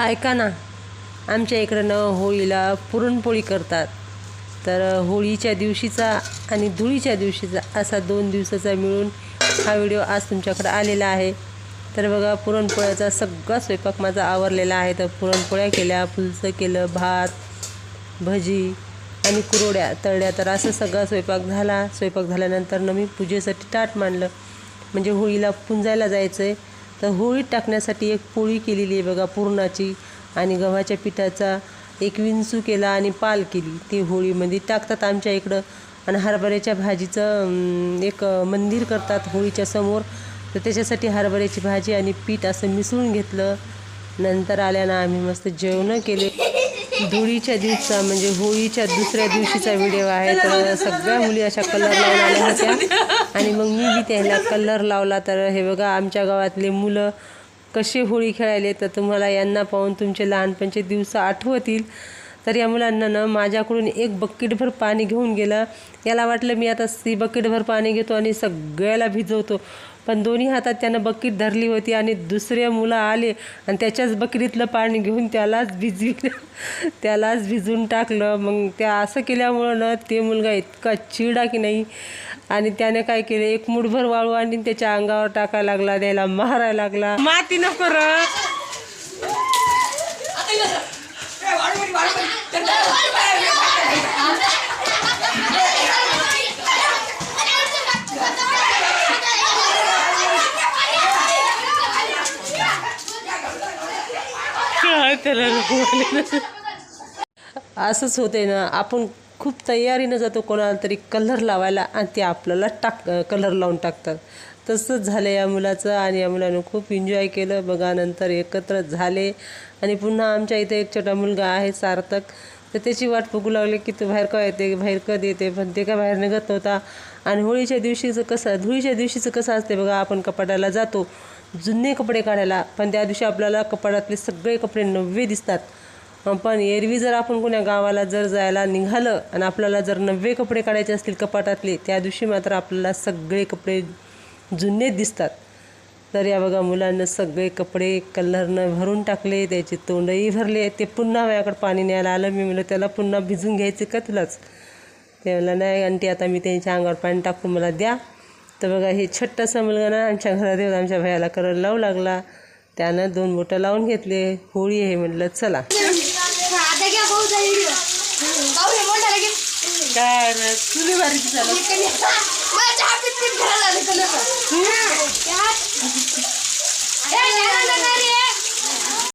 ऐका ना आमच्या इकडं होळीला पुरणपोळी करतात. तर होळीच्या दिवशीचा आणि धुळीच्या दिवशीचा असा दोन दिवसाचा मिळून हा व्हिडिओ आज तुमच्याकडे आलेला आहे. तर बघा पुरणपोळ्याचा सगळा स्वयंपाक माझा आवरलेला आहे. तर पुरणपोळ्या केल्या फुलसं केलं भात भजी आणि कुरोड्या तळल्या तर असं सगळा स्वयंपाक झाला. स्वयंपाक झाल्यानंतर न मी पूजेसाठी ताट मांडलं. म्हणजे होळीला पुंजायला जायचं आहे तर होळीत टाकण्यासाठी एक पोळी केलेली आहे बघा पुरणाची. आणि गव्हाच्या पिठाचा एक विंचू केला आणि पाल केली. ती होळीमध्ये टाकतात आमच्या इकडं. आणि हरभऱ्याच्या भाजीचं एक मंदिर करतात होळीच्या समोर. तर त्याच्यासाठी हरभऱ्याची भाजी आणि पीठ असं मिसळून घेतलं. नंतर आल्यानं आम्ही मस्त जेवणं केले. धुळीच्या दिवसा म्हणजे होळीच्या दुसऱ्या दिवशीचा व्हिडिओ आहे. तर सगळ्या मुली अशा कलर लावून आल्या होत्या. आणि मग मी बी त्याला कलर लावला तर हे बघा आमच्या गावातले मुलं कसे होळी खेळायले तर तुम्हाला यांना पाहून तुमचे लहानपणचे दिवस आठवतील. तर या मुलांना ना माझ्याकडून एक बकेटभर पाणी घेऊन गेलं. याला वाटलं मी आता सी बकेटभर पाणी घेतो आणि सगळ्याला भिजवतो. पण दोन्ही हातात त्यानं बकेट धरली होती आणि दुसरे मुलं आले आणि त्याच्याच बकेटीतलं पाणी घेऊन त्यालाच भिजविलं. त्यालाच भिजवून टाकलं. मग त्या असं केल्यामुळं ना ते मुलगा इतका चिडा की नाही. आणि त्याने काय केलं? एक मुठभर वाळू आणि त्याच्या अंगावर टाकायला लागला त्याला मारायला लागला. माती नको त्याला नको असंच होते ना आपण खूप तयारीनं जातो कोणाला तरी कलर लावायला आणि ते आपल्याला टाक कलर लावून टाकतात. तसंच झालं या मुलाचं आणि या मुलानं खूप एन्जॉय केलं. बघा नंतर एकत्र झाले. आणि पुन्हा आमच्या इथे एक छोटा मुलगा आहे सार्थक. तर त्याची वाट बघू लागले की तो बाहेर का येते बाहेर कधी येते पण ते काय बाहेर निघत नव्हता. आणि होळीच्या दिवशीचं कसं धुळीच्या दिवशीचं कसं असते बघा आपण कपाटाला जातो जुने कपडे काढायला पण त्या दिवशी आपल्याला कपाटातले सगळे कपडे नववे दिसतात. पण एरवी जर आपण कोण्या गावाला जर जायला निघालं आणि आपल्याला जर नववे कपडे काढायचे असतील कपाटातले त्या दिवशी मात्र आपल्याला सगळे कपडे जुने दिसतात. तर या बघा मुलांना सगळे कपडे कलरनं भरून टाकले त्याचे तोंडही भरले ते पुन्हा माझ्याकडे पाणी न्यायला आलं. मी म्हणलं त्याला पुन्हा भिजून घ्यायचे का तुलाच? ते म्हणलं नाही आंटी आता मी त्यांच्या अंगावर पाणी टाकून मला द्या. तर बघा हे छोटासा मुलगा ना आमच्या घरात येऊन आमच्या भायाला करायला लावू लागला. त्यानं दोन बोटं लावून घेतले. होळी आहे म्हटलं चला. काय